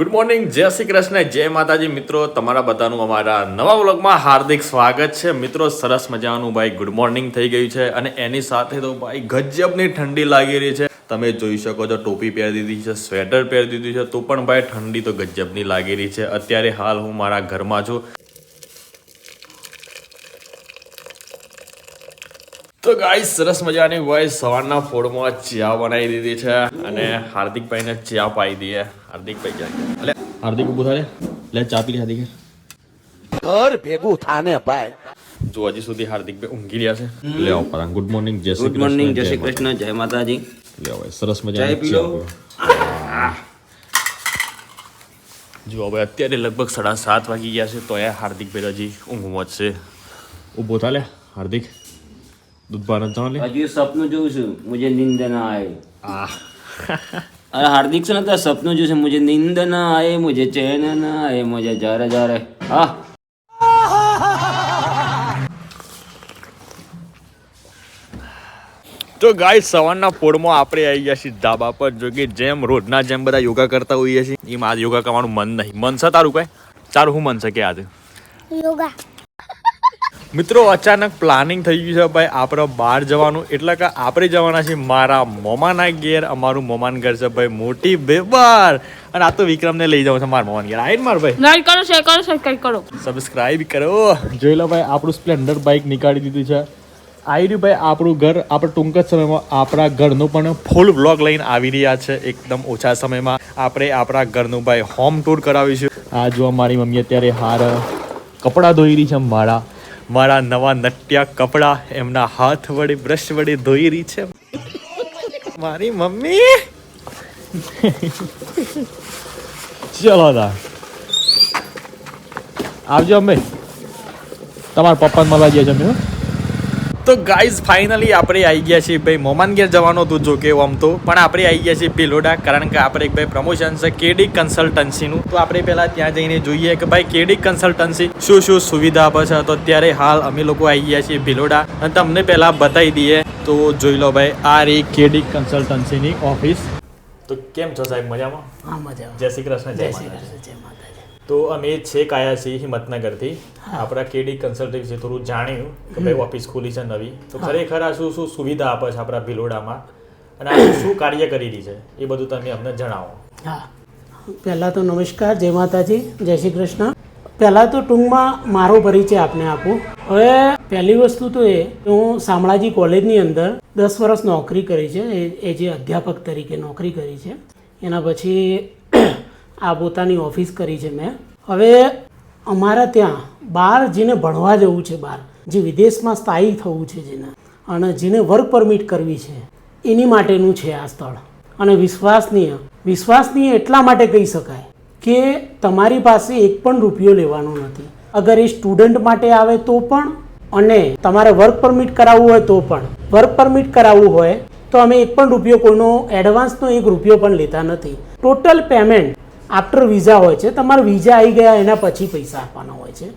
Good morning જય શ્રી કૃષ્ણ, જય માતાજી. મિત્રો, તમારા બધાનું અમારા નવા વ્લોગમાં હાર્દિક સ્વાગત છે. મિત્રો, સરસ મજાનું ભાઈ ગુડ મોર્નિંગ થઈ ગયું છે અને એની સાથે તો ભાઈ ગજબની ઠંડી લાગી રહી છે. તમે જોઈ શકો છો, ટોપી પહેરી દીધી છે, સ્વેટર પહેરી દીધું છે, તો પણ ભાઈ ઠંડી તો ગજબની લાગી રહી છે. અત્યારે હાલ હું મારા ઘરમાં છું. તો ગાઈ સરસ મજાની ભાઈ સવારના ફોડમાં ચા બનાવી દીધી છે અને હાર્દિકભાઈને ચા પાઈ દઈએ હાર્દિકભાઈ ગયા? હાર્દિક ઉભું થાય લે ચા પી હાર્દિક. ઘર ભેગું થાને ભાઈ. જો હજી સુધી હાર્દિકભાઈ ઊંઘી રહ્યા છે. લે આવો ગુડ મોર્નિંગ જય શ્રી ગુડ મોર્નિંગ જય શ્રી કૃષ્ણ જય માતાજી. લે ભાઈ સરસ મજાની પી લો. જો હવે અત્યારે લગભગ સાડા સાત વાગી ગયા છે તો એ હાર્દિક હજી ઊંઘમાં જ છે. ઊભો થાલે હાર્દિક. દૂધ પાન લે હજી સપનું જોઉં છું મુજે નીંદ ના આવે અરે હાર્દિક છે ને તો સપનું છું મુજે નીંદ ના આવે મુજે ચેન ના આવે મુજે જારે જારે હા તો ગાય સવારના પોળમાં આપણે આવી ગયા છીએ ધાબા પર જો કે જેમ રોજના જેમ બધા યોગા કરતા હોઈએ છીએ એમ આજ યોગા કરવાનું મન નહીં મન છે તારું કઈ તારું શું મન છે કે આજે યોગા મિત્રો અચાનક પ્લાનિંગ થઈ ગયું છે ભાઈ. આપણે બહાર જવાનું. એટલે કે આપણે જવાના છીએ મારા મોમાના ઘેર. અમારું મોમાન ઘર છે ભાઈ મોટી બેબાર. અને આ તો વિક્રમને લઈ જાઉં છે મારા મોમાન ઘેર. આઈ માર ભાઈ? લાઈક કરો શેર કરો સબસ્ક્રાઇબ કરો. સબસ્ક્રાઇબ કરો. જોઈ લો ભાઈ આપણું સ્પ્લેન્ડર બાઇક નીકાળી દીધું છે. આવી રહ્યું ભાઈ આપણું ઘર. આપણે ટૂંક જ સમયમાં આપણા ઘરનું પણ ફૂલ બ્લોગ લઈને આવી રહ્યા છે. એકદમ ઓછા સમયમાં આપણે આપણા ઘરનું ભાઈ હોમ ટૂર કરાવીશું. આ જો મારી મમ્મી અત્યારે હાર કપડાં ધોઈ રહી છે મારા. મારા નવા નટ્યા કપડાં, એમના હાથ વડે, બ્રશ વડે ધોઈ રહી છે. મારી મમ્મી! ચલો દા આવજો અમે. તમારા પપ્પાને મળવા જઈએ હો. તો ગાઈઝ ફાઇનલી આપણે આવી ગયા છીએ ભાઈ મોમાન ઘેર જવાનો હતું જો કે આમ તો. પણ આપણે આવી ગયા છીએ પેલોડા કારણ કે આપણે એક ભાઈ પ્રમોશન છે કેડી કન્સલ્ટન્સીનું તો આપણે પહેલાં ત્યાં જઈને જોઈએ કે ભાઈ કેડી કન્સલ્ટન્સી શું શું સુવિધા આપે છે. તો અત્યારે હાલ અમે લોકો આવી ગયા છીએ ભિલોડા. અને તમને પહેલાં બતાવી દઈએ. તો જોઈ લો ભાઈ આ રે કેડી કન્સલ્ટન્સીની ઓફિસ તો કેમ છો સાહેબ મજામાં? હા મજા જય શ્રી કૃષ્ણ જય શ્રી કૃષ્ણ જય તો અમે છેક આવ્યા છીએ હિંમતનગરથી. આપણા કેડી કન્સલ્ટિંગ છે થોડું જાણ્યું કે ભાઈ ઓફિસ ખુલી છે નવી. તો ખરેખર આ શું શું સુવિધા આપે છે આપણા ભિલોડામાં? અને આ શું કાર્ય કરી રહી છે? એ બધું તમે અમને જણાવો. હા. પહેલાં તો નમસ્કાર જય માતાજી જય શ્રી કૃષ્ણ. પહેલાં તો ટૂંકમાં મારો પરિચય આપને આપું. હવે પહેલી વસ્તુ તો એ હું શામળાજી કોલેજની અંદર દસ વર્ષ નોકરી કરી છે એ એ જે અધ્યાપક તરીકે નોકરી કરી છે. એના પછી આ પોતાની ઓફિસ કરી છે મેં. હવે અમારા ત્યાં બહાર જેને ભણવા જવું છે બહાર જે વિદેશમાં સ્થાયી થવું છે જેને, અને જેને વર્ક પરમિટ કરવી છે, એની માટેનું છે આ સ્થળ. અને વિશ્વાસનીય વિશ્વાસનીય એટલા માટે કહી શકાય કે તમારી પાસે એક પણ રૂપિયો લેવાનો નથી. અગર એ સ્ટુડન્ટ માટે આવે તો પણ, અને તમારે વર્ક પરમિટ કરાવવું હોય તો પણ. વર્ક પરમિટ કરાવવું હોય તો અમે એક પણ રૂપિયો કોઈનો એડવાન્સનો એક રૂપિયો પણ લેતા નથી. ટોટલ પેમેન્ટ આફ્ટર વિઝા હોય છે તમારા વિઝા આવી ગયા એના પછી પૈસા આપવાના હોય છે.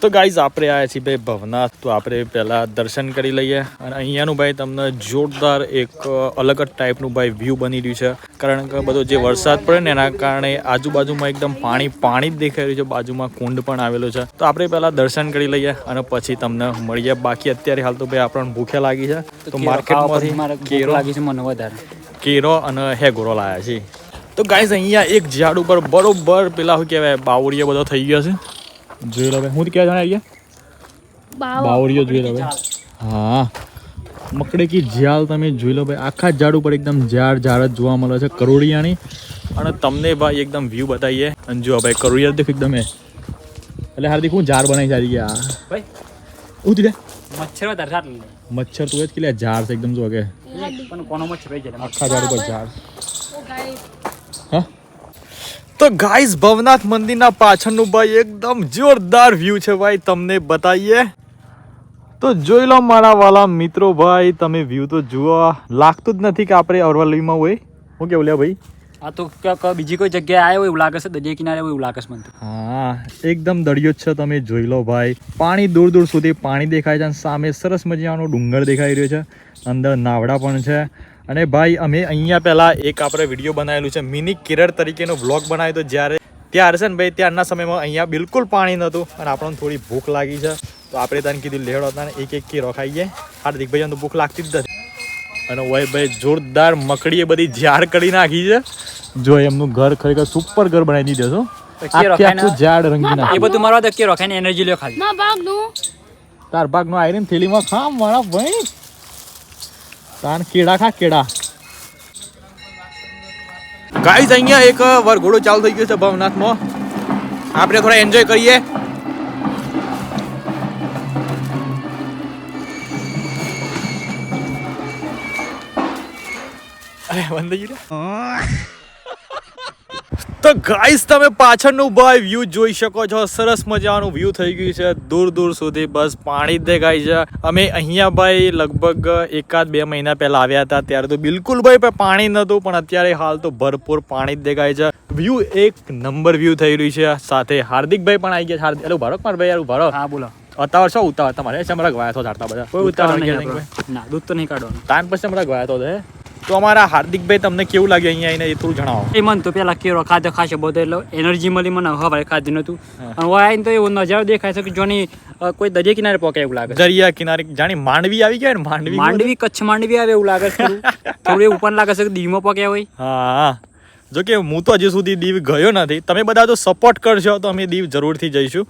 તો ગાઈઝ આપણે આવ્યા છીએ ભાઈ ભવનાથ. તો આપણે પહેલાં દર્શન કરી લઈએ અને અહીંયાનું ભાઈ તમને જોરદાર એક અલગ જ ટાઈપનું ભાઈ વ્યૂ બની રહ્યું છે. કારણ કે બધો જે વરસાદ પડે ને એના કારણે આજુબાજુમાં એકદમ પાણી પાણી જ દેખાઈ રહ્યું છે. બાજુમાં કુંડ પણ આવેલો છે. તો આપણે પહેલાં દર્શન કરી લઈએ અને પછી તમને મળીએ. બાકી અત્યારે હાલ તો ભાઈ આપણને ભૂખે લાગી છે. તો માર્કેટમાંથી કેરો લાગી છે મને વધારે. કેરો અને હેગોરો લાયા છે તો ગાઈઝ અહીંયા એક ઝાડ ઉપર બરોબર પેલા શું કહેવાય બાવળીઓ બધો થઈ ગયો છે. જોઈ લો ભાઈ હું ક્યાં જાણે ગયા બાવળીઓ. જોઈ લો ભાઈ. હા. મકડે કી ઝાડ તમે જોઈ લો ભાઈ આખા ઝાડ ઉપર એકદમ ઝાડ ઝાડ જ જોવા મળે છે કરોડિયાની. અને તમને ભાઈ એકદમ વ્યૂ બતાવીએ અને જો ભાઈ કરોડિયા દેખ એકદમ. એ એટલે હાર્દિક હું ઝાડ બનાવી સારી ગયા. ભાઈ હું રે મચ્છર વધારે મચ્છર તું જ કે ઝાડ છે એકદમ જો કે. પણ કોનો મચ્છર આખા ઝાડ ઉપર ઝાડ. તો ગાઈઝ ભવનાથ મંદિરના પાછળનું ભાઈ એકદમ જોરદાર વ્યૂ છે ભાઈ. તમને બતાવીએ તો જોઈ લો મારા વાલા મિત્રો ભાઈ તમે વ્યૂ તો જુઓ. લાગતું જ નથી કે આપણે અરવલ્લીમાં હોય. હું કેવું લે ભાઈ? આ તો ક્યાંક બીજી કોઈ જગ્યાએ આવ્યો એવું લાગે છે? દરિયા કિનારે એવું લાગે છે મને હા એકદમ દરિયો જ છે તમે જોઈ લો ભાઈ. પાણી દૂર દૂર સુધી પાણી દેખાય છે અને સામે સરસ મજાનો ડુંગર દેખાઈ રહ્યો છે. અંદર નાવડા પણ છે. અને ભાઈ અમે અહીંયા પહેલાં એક આપણે વીડિયો બનાવેલું છે મિની કેરળ તરીકેનો વ્લોગ બનાવ્યો હતો જ્યારે ત્યાં છે ને ભાઈ ત્યારના સમયમાં અહીંયા બિલકુલ પાણી નહોતું અને આપણને થોડી ભૂખ લાગી છે. તો આપણે તને કીધું લેડો હતા એક એક કેરો ખાઈએ હાર્દિક ભાઈ તો ભૂખ લાગતી જ નથી. અને ઓય ભાઈ જોરદાર મકડીએ બધી ઝાડ કરી નાખી છે. જો એમનું ઘર ખરેખર સુપર ઘર બનાવી દીધું છો ઝાડ રંગી એ બધું મારવા દે કે રોખાઈને એનર્જી લ્યો ખાલી. ના તાર ભાગનું આયરન થેલીમાં ખામ મારા ભાઈ તાર કેડા ખા કેડા ગાઈસ અહીંયા એક વરઘોડો ચાલુ થઈ ગયો છે ભવનાથમાં. આપણે થોડા એન્જોય કરીએ. અરે બંધ થઈ ગયું તો ગાઈસ તમે પાછળનું ભાઈ વ્યૂ જોઈ શકો છો. સરસ મજાનું વ્યૂ થઈ ગયું છે. દૂર દૂર સુધી બસ પાણી જ દેખાય છે. અમે અહીંયા ભાઈ લગભગ એકાદ બે મહિના પહેલા આવ્યા હતા. ત્યારે તો બિલકુલ ભાઈ પાણી નહોતું પણ અત્યારે હાલ તો ભરપૂર પાણી જ દેખાય છે. વ્યૂ એક નંબર વ્યૂ થઈ રહ્યું છે. સાથે હાર્દિકભાઈ પણ આવી ગયા છે. હાર્દિક એટલે ઉભારો મારા ભાઈ યાર ઉભારો હા બોલો. અત્યારે શું ઉતાવળ. તમારે ચમરા ગવાયા છો ઝાડતા બધા? કોઈ ઉતાવળ નહીં ના દૂધ તો નહીં કાઢવાનું. ટાઈમ પછી ચમરા ગવાયા તો તો અમારા હાર્દિકભાઈ તમને કેવું લાગે અહીંયા આવીને એ થોડું જણાવો. એ મન તો પેલા કેરો ખાધો ખાશે બધો એટલે એનર્જી મળી મને હવે ખાધું નતું અને હવે આવીને તો એવો નજારો દેખાય છે કે જોની કોઈ દરિયા કિનારે પોકે એવું લાગે દરિયા કિનારે જાણી માંડવી આવી ગયા ને માંડવી માંડવી કચ્છ માંડવી આવે એવું લાગે છે થોડું. ઉપર લાગે છે કે દીવમાં પોકે હોય. હા. જો કે હું તો હજી સુધી દીવ ગયો નથી. તમે બધા જો સપોર્ટ કરશો તો અમે દીવ જરૂરથી જઈશું.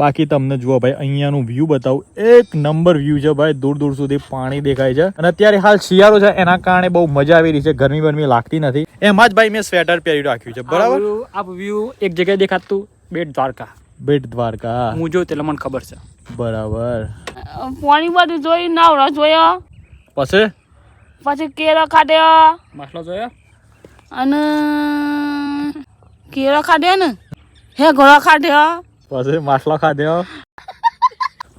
બાકી તમને જુઓ ભાઈ અહીંયાનું વ્યૂ બતાવું. એક નંબર વ્યૂ છે ભાઈ દૂર દૂર સુધી પાણી દેખાય છે. અને અત્યારે હાલ શિયાળો છે એના કારણે બહુ મજા આવી રહી છે. ગરમી બરમી લાગતી નથી. એમાં જ ભાઈ મેં સ્વેટર પહેરી રાખ્યું છે બરાબર? આ વ્યૂ એક જગ્યાએ દેખાતું બેટ દ્વારકા. બેટ દ્વારકા હું. જોઉં એટલે મને ખબર છે. બરાબર. પાણી બધું જોઈ નાવડા જોયા. પછી? પછી કેળા ખાધ્યા માછલા જોયા? અને કેળા ખાધ્યા ને? હે ઘોડા ખાધ્યા પછી માછલા ખાધ્યો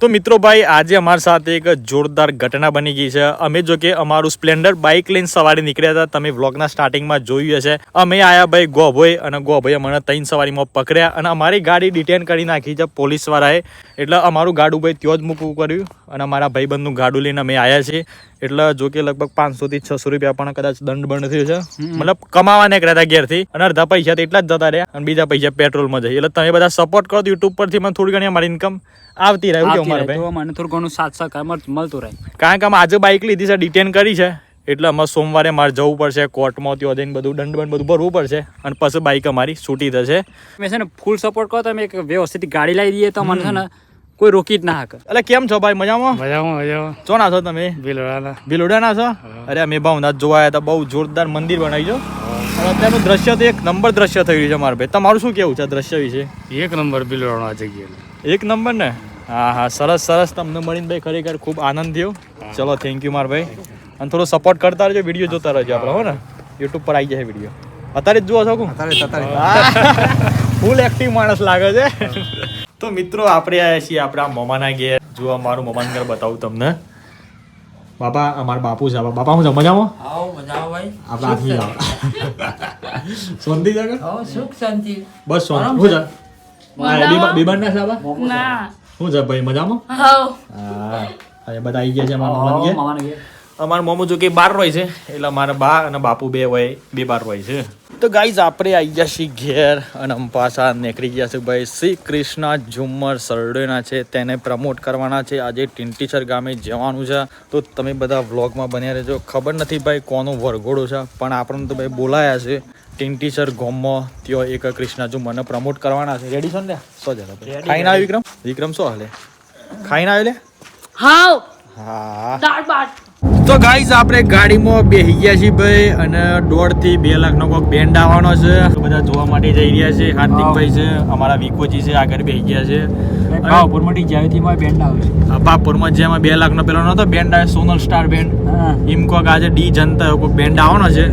તો મિત્રો ભાઈ, આજે અમારી સાથે એક જોરદાર ઘટના બની ગઈ છે. અમે જો કે અમારું સ્પ્લેન્ડર બાઇક લઈને સવારે નીકળ્યા હતા. તમે વ્લોગના સ્ટાર્ટિંગમાં જોયું હશે. અમે આયા ભાઈ ગોભોઈ અને ગોભોઈએ મને ત્રણ સવારીમાં પકડ્યા અને અમારી ગાડી ડિટેન કરી નાખી છે પોલીસવાળાએ. એટલે અમારું ગાડું ભાઈ ત્યાં જ મૂકવું કર્યું અને અમારા ભાઈબંધનું ગાડું લઈને અમે આવ્યા છીએ. એટલે જો કે લગભગ પાંચસો થી છસો રૂપિયા પણ કદાચ દંડ બંધ થયો છે. મતલબ કમાવા નીકળ્યા હતા ઘેરથી અને અડધા પૈસા તો એટલા જ જતા રહ્યા અને બીજા પૈસા પેટ્રોલમાં જાય. એટલે તમે બધા સપોર્ટ કરો યુટ્યુબ પરથી મને થોડી ઘણી અમારી ઇન્કમ આવતી રહે ભાઈ? મને થોડું ઘણું સાથ સહકાર મળ- મળતું રહે. કારણ કે અમે આજે બાઇક લીધી છે ડિટેન કરી છે. એટલે અમે સોમવારે મારે જવું પડશે કોર્ટમાં ત્યાં જઈને બધું દંડ બંડ બધું ભરવું પડશે અને પછી બાઇક અમારી છૂટી થશે. મેં છે ને ફૂલ સપોર્ટ કરો તમે એક વ્યવસ્થિત ગાડી લાવી દઈએ તો મને છે ને કોઈ રોકી જ ના શકે. એટલે કેમ છો ભાઈ? મજામાં? મજામાં મજામાં. ચો ના છો તમે? બિલવાના ભીલોડા ના છો અરે મે ભાવનાથ જોવા આવ્યા હતા. બહુ જોરદાર મંદિર બનાવી છો. અને અત્યારનું દ્રશ્ય તો એક નંબર દ્રશ્ય થઈ રહ્યું છે મારા ભાઈ. તમારું શું કેવું છે દ્રશ્ય વિશે? એક નંબર આ જગ્યાએ. એક નંબર ને? હા હા. સરસ સરસ. તમને મળીને ભાઈ ખરેખર ખૂબ આનંદ થયો. ચલો થેન્ક યુ મારા ભાઈ. અને થોડો સપોર્ટ કરતા રહેજો વીડિયો જોતા રહેજો આપણે હો ને? યુટ્યુબ પર આવી જાય વીડિયો અત્યારે જ જુઓ છો કું ફૂલ એક્ટિવ માણસ લાગે છે. તો મિત્રો આપણે આવ્યા છીએ આપણા મોમાના ઘેર. જો અમારું મમાન ઘર બતાવું તમને. બાપા અમારા બાપુ છે. બાપા બાપા હું આવો મજામાં? આપણા હાથમી જાઓ શાંતિ છે કે? બસ શાંતિ. શું છે? બીબાન ના બાપા? ના. શું છે ભાઈ મજામાં? હવ હા. બધા આવી ગયા છે અમારા મોમાના ઘેર. અમારા મોમો જો કે બાર હોય છે એટલે અમારા બા અને બાપુ બે હોય બે બાર હોય છે. તો ગાઈઝ આપણે આવી ગયા છીએ ઘેર અને અંપાસા પાછા નીકળી ગયા છે ભાઈ શ્રી કૃષ્ણ ઝુમ્મર સરડેના છે તેને પ્રમોટ કરવાના છે. આજે ટિંટીસર ગામે જવાનું છે. તો તમે બધા વ્લોગમાં બન્યા રહેજો. ખબર નથી ભાઈ કોનો વરઘોડો છે પણ આપણને તો ભાઈ બોલાયા છે. ટિંટીસર ગોમમાં ત્યાં એક કૃષ્ણ ઝુમ્મરને પ્રમોટ કરવાના છે. રેડી છો ને સો જરા ખાઈને આવ્યો વિક્રમ? વિક્રમ શું હાલે? ખાઈને આવ્યો લે? હા હા. દાળ ભાત તો ગાઈઝ આપણે ગાડીમાં બેસી ગયા છીએ ભાઈ અને દોઢથી બે લાખ નો કોઈક બેન્ડ આવવાનો છે. બધા જોવા માટે જઈ રહ્યા છે. હાર્દિકભાઈ છે અમારા વિકોજી છે આગળ બેસી ગયા છે. ભાવપુરમાંથી જ્યાંથી મારે બેન્ડ આવે છે. બાપુરમાં જેમાં બે લાખ નો પેલો નતો બેન્ડ આવે સોનલ સ્ટાર બેન્ડ ઇમકોક એમ કોક આજે ડી જનતા કોઈક બેન્ડ આવવાનો છે.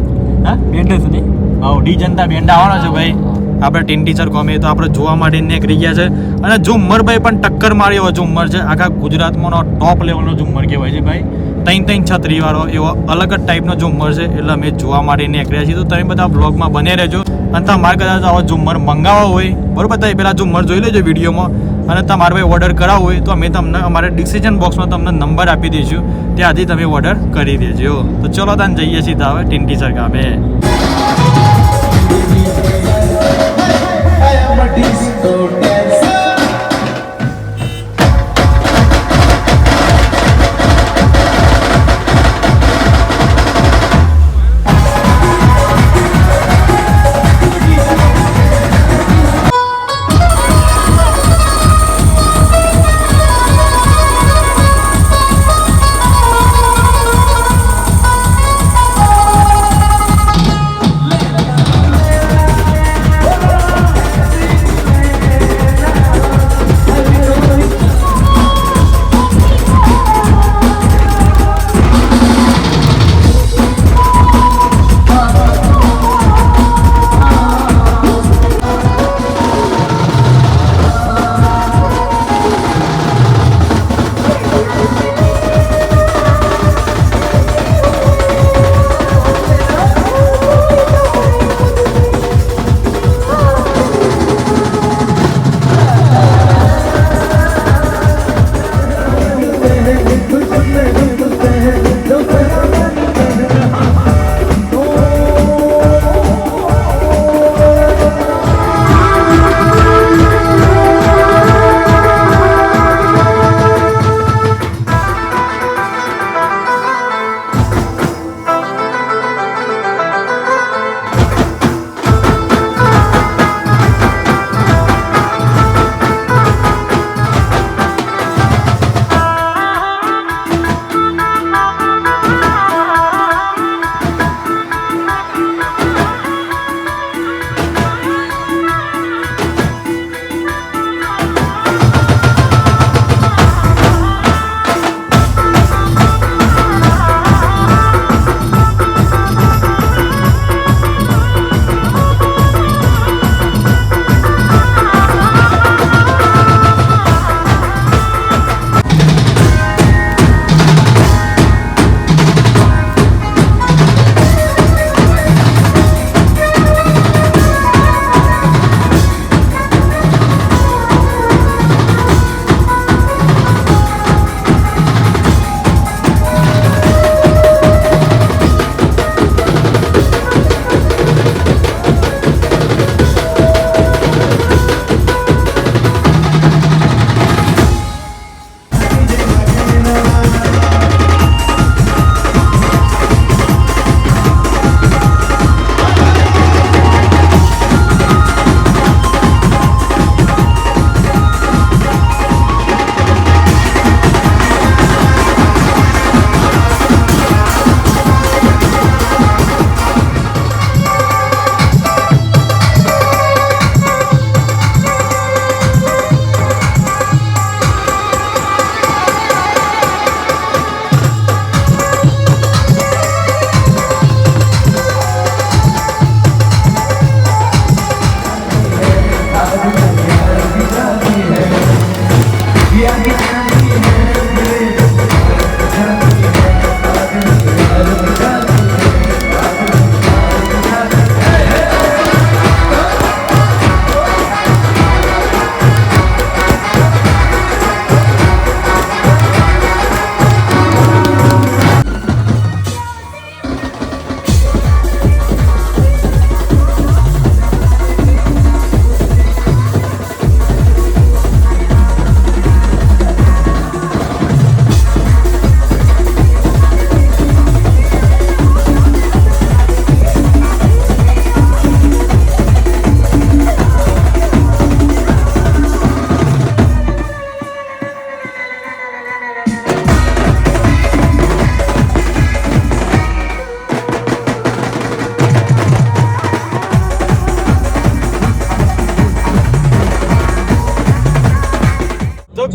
હા? બેન્ડ જ નહીં હા ડી જનતા બેન્ડ આવવાનો છે ભાઈ. આપણે ટીન ટીચર કોમે તો આપણે જોવા માટે નીકળી ગયા છે. અને ઝુમ્મરભાઈ પણ ટક્કર મારી એવો ઝુમ્મર છે. આખા ગુજરાતમાંનો ટોપ લેવલનો ઝુમ્મર કહેવાય છે ભાઈ. ત્રણ ત્રણ છત્રી વાળો એવો અલગ જ ટાઈપનો ઝુમ્મર છે. એટલે અમે જોવા માટે નીકળ્યા છીએ. તો તમે બધા બ્લોગમાં બને રહેજો. અને તમારે કદાચ આવો ઝુમ્મર મંગાવવો હોય. બરાબર? તમે પહેલાં ઝુમ્મર જોઈ લેજો વિડીયોમાં. અને તમારે ભાઈ ઓર્ડર કરાવવો હોય તો અમે તમને અમારે ડિસિઝન બોક્સમાં તમને નંબર આપી દઈશું. ત્યાંથી તમે ઓર્ડર કરી દેજો. તો ચલો તાન જઈએ સીધા હવે ટિન્ટી સર ગામે.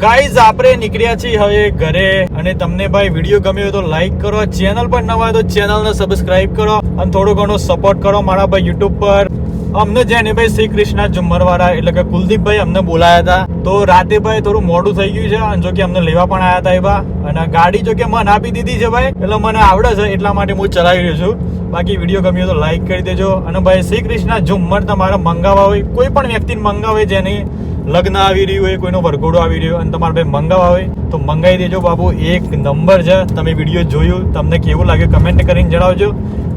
ગાઈઝ આપણે નીકળ્યા છીએ હવે ઘરે અને તમને ભાઈ વીડિયો ગમ્યો હોય તો લાઈક કરો ચેનલ પર નવા હોય તો ચેનલને સબસ્ક્રાઇબ કરો અને થોડો ઘણો સપોર્ટ કરો મારા ભાઈ યુટ્યુબ પર. અમને જેને ભાઈ શ્રી કૃષ્ણ ઝુમ્મરવાળા એટલે કે કુલદીપભાઈ અમને બોલાયા હતા. તો રાતે ભાઈ થોડું મોડું થઈ ગયું છે અને જો કે અમને લેવા પણ આવ્યા હતા એવા. અને ગાડી જો કે મને આપી દીધી છે ભાઈ, એટલે મને આવડે છે એટલા માટે હું ચલાવી રહ્યો છું. બાકી વીડિયો ગમ્યો તો લાઈક કરી દેજો. અને ભાઈ શ્રી કૃષ્ણ ઝુમ્મર તમારા મંગાવવા હોય, કોઈ પણ વ્યક્તિને મંગાવે જેની લગ્ન આવી રહ્યું હોય, કોઈનો વરઘોડો આવી રહ્યો અને તમારે ભાઈ મંગાવવા હોય તો મંગાવી દેજો બાબુ. એક નંબર છે. તમે વીડિયો જોયું. તમને કેવું લાગ્યું કમેન્ટ કરીને જણાવજો.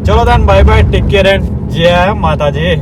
ચલો તાન bye bye take care and જય માતાજી.